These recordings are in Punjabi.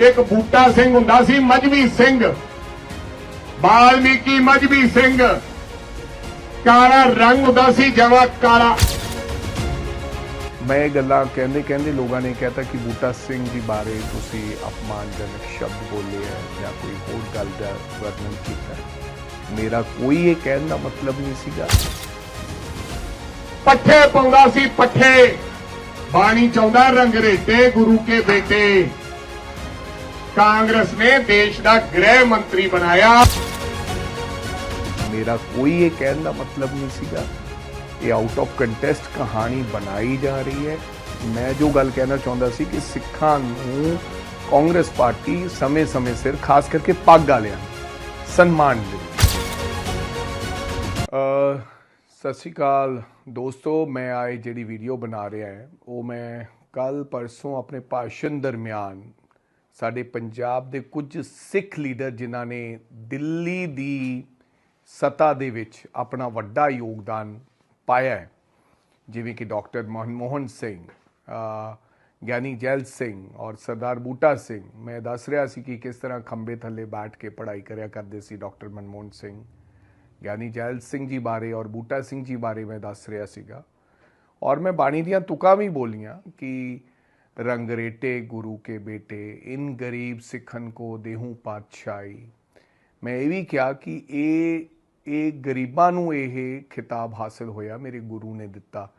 ਇੱਕ ਬੂਟਾ ਸਿੰਘ ਹੁੰਦਾ ਸੀ ਮਜਬੀ ਸਿੰਘ। ਬਾਲਮੀਕੀ ਮਜਬੀ ਸਿੰਘ। ਕਾਲਾ ਰੰਗ ਹੁੰਦਾ ਸੀ ਜਵਾ ਕਾਲਾ। ਮੈਂ ਇਹ ਗੱਲਾਂ ਕਹਿੰਦੇ ਕਹਿੰਦੇ ਲੋਕਾਂ ਨੇ ਕਹਿਤਾ ਕਿ ਬੂਟਾ ਸਿੰਘ ਜੀ ਬਾਰੇ ਤੁਸੀਂ ਅਪਮਾਨਜਨਕ ਸ਼ਬਦ ਬੋਲੇ ਹੈ ਜਾਂ ਕੋਈ ਹੋਰ ਗੱਲ ਦਾ ਵਰਣਨ ਕੀਤਾ। ਮੇਰਾ ਕੋਈ ਇਹ ਕਹਿਣ ਦਾ ਮਤਲਬ ਨਹੀਂ ਸੀਗਾ। ਪੱਠੇ ਪਾਉਂਦਾ ਸੀ ਪੱਠੇ। ਬਾਣੀ ਚਾਹੁੰਦਾ ਰੰਗਰੇਟੇ ਗੁਰੂ ਕੇ ਬੇਟੇ। ਕਾਂਗਰਸ ਨੇ ਦੇਸ਼ ਦਾ ਗ੍ਰਹਿ ਮੰਤਰੀ ਬਣਾਇਆ ਮੇਰਾ ਕੋਈ ਇਹ ਕਹਿਣ ਦਾ ਮਤਲਬ ਨਹੀਂ ਸੀਗਾ ਇਹ ਆਊਟ ਆਫ ਕੰਟੈਸਟ ਕਹਾਣੀ ਬਣਾਈ ਜਾ ਰਹੀ ਹੈ ਮੈਂ ਜੋ ਗੱਲ ਕਹਿਣਾ ਚਾਹੁੰਦਾ ਸੀ ਕਿ ਸਿੱਖਾਂ ਨੂੰ ਕਾਂਗਰਸ ਪਾਰਟੀ ਸਮੇਂ-ਸਮੇਂ ਸਿਰ ਖਾਸ ਕਰਕੇ ਪੱਗ ਵਾਲਿਆਂ ਨੂੰ ਸਨਮਾਨ ਦਿੰਦੀ ਅ ਸਤਿ ਸ਼੍ਰੀ ਅਕਾਲ ਦੋਸਤੋ ਮੈਂ ਆਏ ਜਿਹੜੀ ਵੀਡੀਓ ਬਣਾ ਰਿਹਾ ਹੈ ਉਹ ਮੈਂ ਕੱਲ ਪਰਸੋਂ ਆਪਣੇ ਭਾਸ਼ਣ ਦਰਮਿਆਨ ਸਾਡੇ ਪੰਜਾਬ ਦੇ ਕੁਝ ਸਿੱਖ ਲੀਡਰ ਜਿਨ੍ਹਾਂ ਨੇ ਦਿੱਲੀ ਦੀ ਸੱਤਾ ਦੇ ਵਿੱਚ ਆਪਣਾ ਵੱਡਾ ਯੋਗਦਾਨ ਪਾਇਆ ਹੈ, ਜਿਵੇਂ ਕਿ ਡਾਕਟਰ ਮਨਮੋਹਨ ਸਿੰਘ ਗਿਆਨੀ ਜੈਲ ਸਿੰਘ ਔਰ ਸਰਦਾਰ ਬੂਟਾ ਸਿੰਘ। ਮੈਂ ਦੱਸ ਰਿਹਾ ਸੀ ਕਿ ਕਿਸ ਤਰ੍ਹਾਂ ਖੰਬੇ ਥੱਲੇ ਬੈਠ ਕੇ ਪੜ੍ਹਾਈ ਕਰਿਆ ਕਰਦੇ ਸੀ ਡਾਕਟਰ ਮਨਮੋਹਨ ਸਿੰਘ। ਗਿਆਨੀ ਜੈਲ ਸਿੰਘ ਜੀ ਬਾਰੇ ਔਰ ਬੂਟਾ ਸਿੰਘ ਜੀ ਬਾਰੇ ਮੈਂ ਦੱਸ ਰਿਹਾ ਸੀਗਾ। ਔਰ ਮੈਂ ਬਾਣੀ ਦੀਆਂ ਤੁਕਾਂ ਵੀ ਬੋਲੀਆਂ ਕਿ ਰੰਗਰੇਟੇ ਗੁਰੂ ਕੇ ਬੇਟੇ, ਇਨ ਗਰੀਬ ਸਿੱਖਨ ਕੋ ਦੇਹੂ ਪਾਤਸ਼ਾਹੀ। ਮੈਂ ਇਹ ਵੀ ਕਿਹਾ ਕਿ ਇਹ ਇਹ ਗਰੀਬਾਂ ਨੂੰ ਇਹ ਖਿਤਾਬ ਹਾਸਲ ਹੋਇਆ, ਮੇਰੇ ਗੁਰੂ ਨੇ ਦਿੱਤਾ।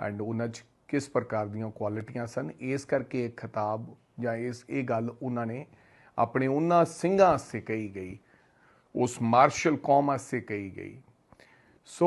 ਐਂਡ ਉਹਨਾਂ 'ਚ ਕਿਸ ਪ੍ਰਕਾਰ ਦੀਆਂ ਕੁਆਲਿਟੀਆਂ ਸਨ? ਇਸ ਕਰਕੇ ਇਹ ਖਿਤਾਬ ਜਾਂ ਇਸ, ਇਹ ਗੱਲ ਉਹਨਾਂ ਨੇ ਆਪਣੇ ਉਹਨਾਂ ਸਿੰਘਾਂ ਸੇ ਕਹੀ ਗਈ। ਉਸ ਮਾਰਸ਼ਲ ਕੌਮ ਵਾਸਤੇ ਕਹੀ ਗਈ। ਸੋ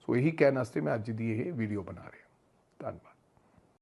ਸੋ ਇਹੀ ਕਹਿਣ ਵਾਸਤੇ ਮੈਂ ਅੱਜ ਦੀ ਇਹ ਵੀਡੀਓ ਬਣਾ ਰਿਹਾ। ਧੰਨਵਾਦ।